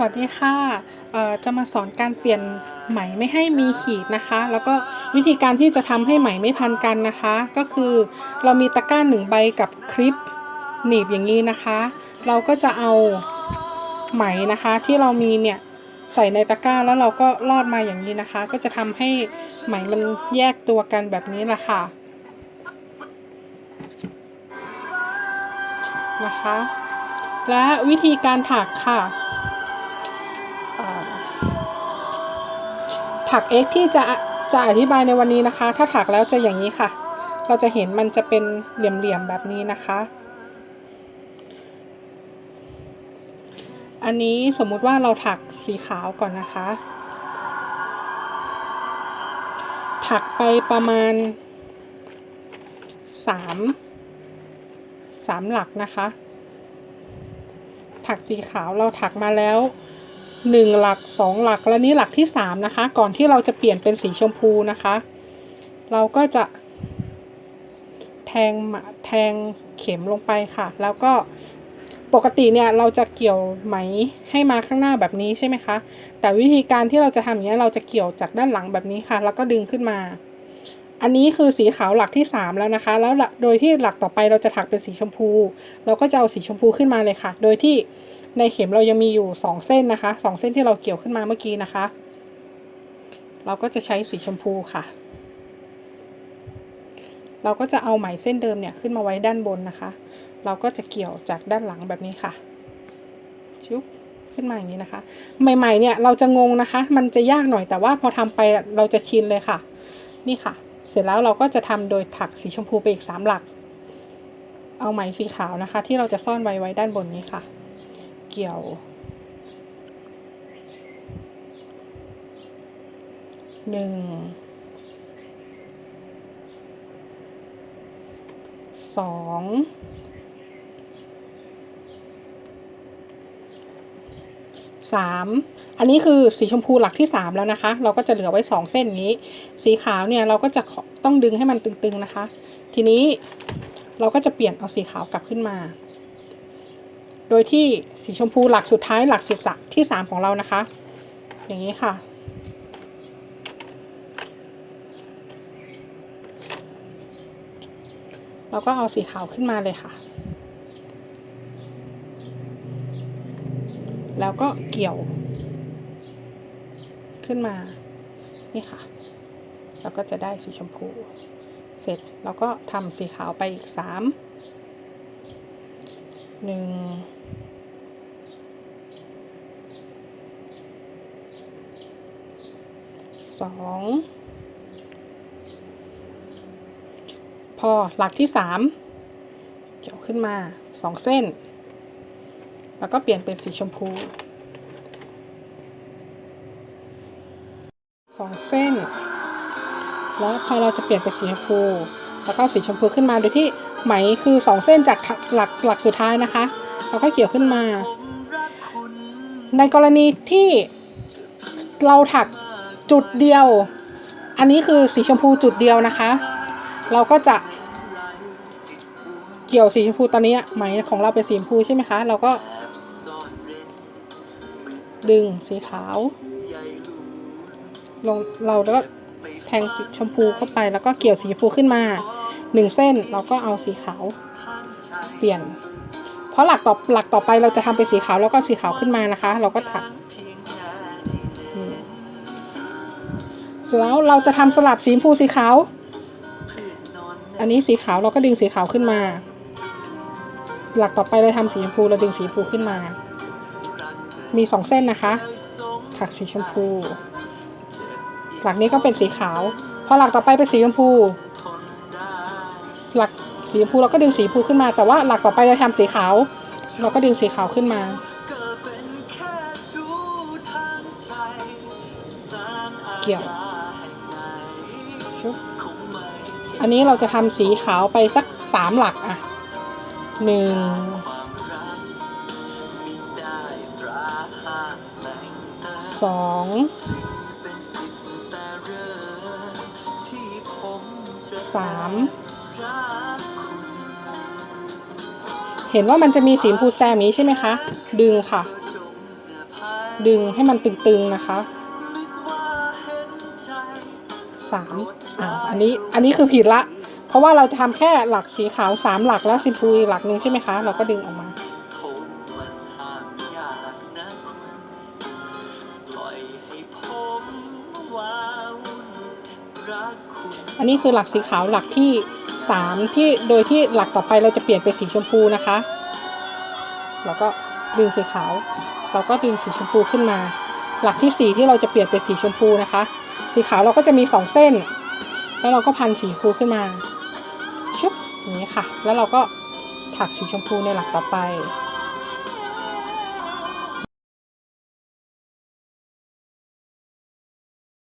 สวัสดีค่ะเอ่อจะมาสอนการเปลี่ยนไหมไม่ให้มีขีดนะคะ แล้วก็วิธีการที่จะทำให้ไหมไม่พันกันนะคะ ก็คือเรามีตะกร้าหนึ่งใบกับคลิปหนีบอย่างนี้นะคะ เราก็จะเอาไหมนะคะที่เรามีเนี่ยใส่ในตะกร้าแล้วเราก็ลอดมาอย่างนี้นะคะ ก็จะทำให้ไหมมันแยกตัวกันแบบนี้แหละค่ะนะคะ และวิธีการถักค่ะ ถัก X ที่จะจะอธิบายในวันนี้นะคะ ถ้าถักแล้วจะอย่างนี้ค่ะ เราจะเห็นมันจะเป็นเหลี่ยมๆแบบนี้นะคะ อันนี้สมมุติว่าเราถักสีขาวก่อนนะคะ ถักไปประมาณสามสามหลักนะคะ ถักสีขาวเราถักมาแล้ว หนึ่งหลักสองหลักและนี้หลักที่สามนะคะ ก่อนที่เราจะเปลี่ยนเป็นสีชมพูนะคะ เราก็จะ แทงแทงเข็มลงไปค่ะ แล้วก็ปกติเนี่ยเราจะเกี่ยวไหมให้มาข้างหน้าแบบนี้ใช่ไหมคะ แต่วิธีการที่เราจะทำอย่างนี้เราจะเกี่ยวจากด้านหลังแบบนี้ค่ะ แล้วก็ดึงขึ้นมา อันนี้คือสีขาวหลักที่ 3 แล้วนะคะ แล้วโดยที่หลักต่อไปเราจะถักเป็นสีชมพู เราก็จะเอาสีชมพูขึ้นมาเลยค่ะ โดยที่ ในเข็มเรายังมีอยู่ 2 เส้นนะคะ 2 เส้นที่เราเกี่ยวขึ้นมาเมื่อกี้นะคะ เราก็จะใช้สีชมพูค่ะ เราก็จะเอาไหมเส้นเดิมเนี่ยขึ้นมาไว้ด้านบนนะคะ เราก็จะเกี่ยวจากด้านหลังแบบนี้ค่ะ ชุบขึ้นมาอย่างนี้นะคะ ใหม่ๆเนี่ยเราจะงงนะคะ มันจะยากหน่อยแต่ว่าพอทำไปเราจะชินเลยค่ะ นี่ค่ะ เสร็จแล้วเราก็จะทำโดยถักสีชมพูไปอีกสามหลัก เอาไหมสีขาวนะคะ ที่เราจะซ่อนไว้ไว้ด้านบนนี้ค่ะ เกี่ยว หนึ่ง สอง สาม อันนี้คือสีชมพูหลักที่สามแล้วนะคะ เราก็จะเหลือไว้สองเส้นนี้ สีขาวเนี่ยเราก็จะต้องดึงให้มันตึงๆนะคะ ทีนี้เราก็จะเปลี่ยนเอาสีขาวกลับขึ้นมา โดยที่สีชมพูหลักสุดท้ายหลักสิบที่สามของเรานะคะ อย่างนี้ค่ะ เราก็เอาสีขาวขึ้นมาเลยค่ะ แล้วก็เกี่ยว ขึ้นมา นี่ค่ะแล้วก็จะได้สีชมพู เสร็จเราก็ทำสีขาวไปอีกสามหนึ่ง สองพอหลักที่สามเกี่ยวขึ้นมาสองเส้น แล้วก็เปลี่ยนเป็นสีชมพูสองเส้น แล้วพอเราจะเปลี่ยนเป็นสีชมพู แล้วก็สีชมพูขึ้นมาโดยที่ไหมคือสองเส้นจากหลักหลักสุดท้ายนะคะเราก็เกี่ยวขึ้นมา ในกรณีที่เราถัก จุดเดียว อันนี้คือสีชมพูจุดเดียวนะคะ เราก็จะ เกี่ยวสีชมพูตอนนี้ไหมของเราเป็นสีชมพูใช่ไหมคะ เราก็ ดึงสีขาวลงเราแล้วก็แทงสีชมพูเข้าไปแล้วก็เกี่ยวสีชมพูขึ้นมาหนึ่งเส้นเราก็เอาสีขาวเปลี่ยน เพราะหลักต่อหลักต่อไปเราจะทำเป็นสีขาวแล้วก็สีขาวขึ้นมานะคะ เราก็ถัก แล้วเราจะทำสลับสีชมพูสีขาว อันนี้สีขาวเราก็ดึงสีขาวขึ้นมา หลักต่อไปเราทำสีชมพูเราดึงสีชมพูขึ้นมา มีสองเส้นนะคะ ถักสีชมพู หลักนี้ก็เป็นสีขาว พอหลักต่อไปเป็นสีชมพู หลักสีชมพูเราก็ดึงสีชมพูขึ้นมา แต่ว่าหลักต่อไปเราทำสีขาว เราก็ดึงสีขาวขึ้นมาเกี่ยว อันนี้เราจะทำสีขาวไปสักสามหลักอะหนึ่งสองสามเห็นว่ามันจะมีสีพูแซมนี้ใช่ไหมคะ ดึงค่ะ ดึงให้มันตึงๆนะคะ สามอ่าอันนี้อันนี้คือผิดละ เพราะว่าเราจะทำแค่หลักสีขาวสามหลักแล้วสีชมพูอีกหลักหนึ่งใช่ไหมคะ เราก็ดึงออกมาอันนี้คือหลักสีขาวหลักที่สามที่โดยที่หลักต่อไปเราจะเปลี่ยนเป็นสีชมพูนะคะ แล้วก็ดึงสีขาว เราก็ดึงสีชมพูขึ้นมา หลักที่สี่ที่เราจะเปลี่ยนเป็นสีชมพูนะคะ สีขาวเราก็จะมีสองเส้น แล้วเราก็พันสีชมพูขึ้นมาชุบอย่างนี้ค่ะ แล้วเราก็ถักสีชมพูในหลักต่อไป